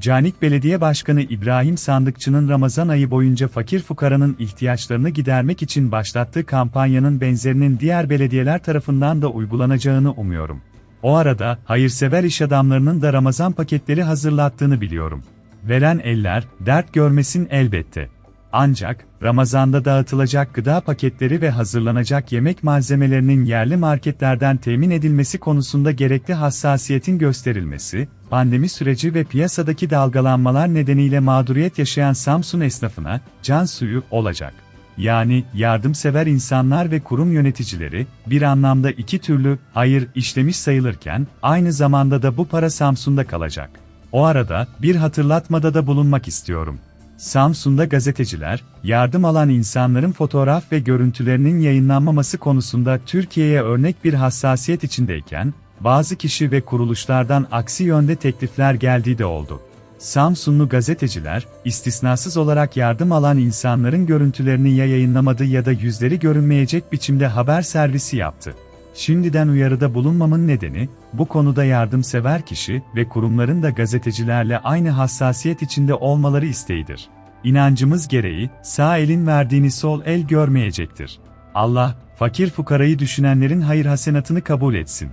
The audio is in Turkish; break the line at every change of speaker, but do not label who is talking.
Canik Belediye Başkanı İbrahim Sandıkçı'nın Ramazan ayı boyunca fakir fukaranın ihtiyaçlarını gidermek için başlattığı kampanyanın benzerinin diğer belediyeler tarafından da uygulanacağını umuyorum. O arada, hayırsever iş adamlarının da Ramazan paketleri hazırlattığını biliyorum. Veren eller, dert görmesin elbette. Ancak, Ramazan'da dağıtılacak gıda paketleri ve hazırlanacak yemek malzemelerinin yerli marketlerden temin edilmesi konusunda gerekli hassasiyetin gösterilmesi, pandemi süreci ve piyasadaki dalgalanmalar nedeniyle mağduriyet yaşayan Samsun esnafına can suyu olacak. Yani yardımsever insanlar ve kurum yöneticileri bir anlamda iki türlü hayır işlemiş sayılırken aynı zamanda da bu para Samsun'da kalacak. O arada bir hatırlatmada da bulunmak istiyorum. Samsun'da gazeteciler, yardım alan insanların fotoğraf ve görüntülerinin yayınlanmaması konusunda Türkiye'ye örnek bir hassasiyet içindeyken, bazı kişi ve kuruluşlardan aksi yönde teklifler geldiği de oldu. Samsunlu gazeteciler, istisnasız olarak yardım alan insanların görüntülerini ya yayınlamadı ya da yüzleri görünmeyecek biçimde haber servisi yaptı. Şimdiden uyarıda bulunmamın nedeni, bu konuda yardımsever kişi ve kurumların da gazetecilerle aynı hassasiyet içinde olmaları isteğidir. İnancımız gereği, sağ elin verdiğini sol el görmeyecektir. Allah, fakir fukarayı düşünenlerin hayır hasenatını kabul etsin.